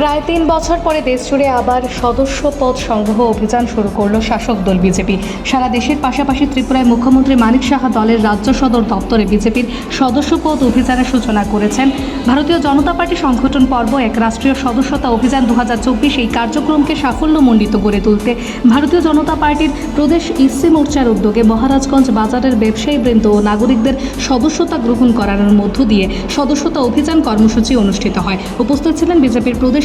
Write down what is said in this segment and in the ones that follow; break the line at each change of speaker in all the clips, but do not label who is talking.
প্রায় তিন বছর পরে দেশ জুড়ে আবার সদস্য পদ সংগ্রহ অভিযান শুরু করল শাসক দল বিজেপি। সারা দেশের পাশাপাশি ত্রিপুরায় মুখ্যমন্ত্রী মানিক সাহা দলের রাজ্য সদর দপ্তরে বিজেপির সদস্য পদ অভিযানের সূচনা করেছেন। ভারতীয় জনতা পার্টি সংগঠন পর্ব এক রাষ্ট্রীয় সদস্যতা অভিযান দু হাজার চব্বিশ এই কার্যক্রমকে সাফল্যমণ্ডিত গড়ে তুলতে ভারতীয় জনতা পার্টির প্রদেশ ইসি মোর্চার উদ্যোগে মহারাজগঞ্জ বাজারের ব্যবসায়ীবৃন্দ ও নাগরিকদের সদস্যতা গ্রহণ করানোর মধ্য দিয়ে সদস্যতা অভিযান কর্মসূচি অনুষ্ঠিত হয়। উপস্থিত ছিলেন বিজেপির প্রদেশ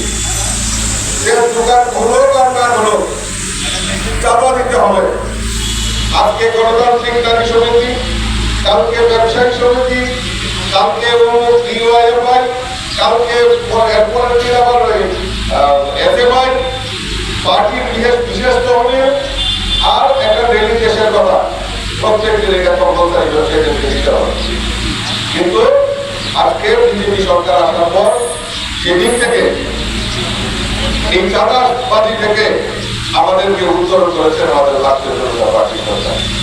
যে দোকান হলো আর না হলো চাপা দিতে হবে। আজকে গণতান্ত্রিক নারী সমিতি, কালকে ব্যবসায়ী সমিতি, কালকে ডিওয়াইএফআই কালকে এরপরে আবার ওই এফএমআই পার্টির বিশেষ বিশেষ তহবিল আর একটা ডেলিগেশনের কথা। প্রত্যেক এটা কম্পালসারি হচ্ছে কিন্তু আজকে বিজেপি সরকার আসার পর সেদিন থেকে এই চাঁদাবাজি থেকে আমাদেরকে উত্তরণ করেছেন আমাদের রাষ্ট্রীয় জনতা পার্টি সরকার।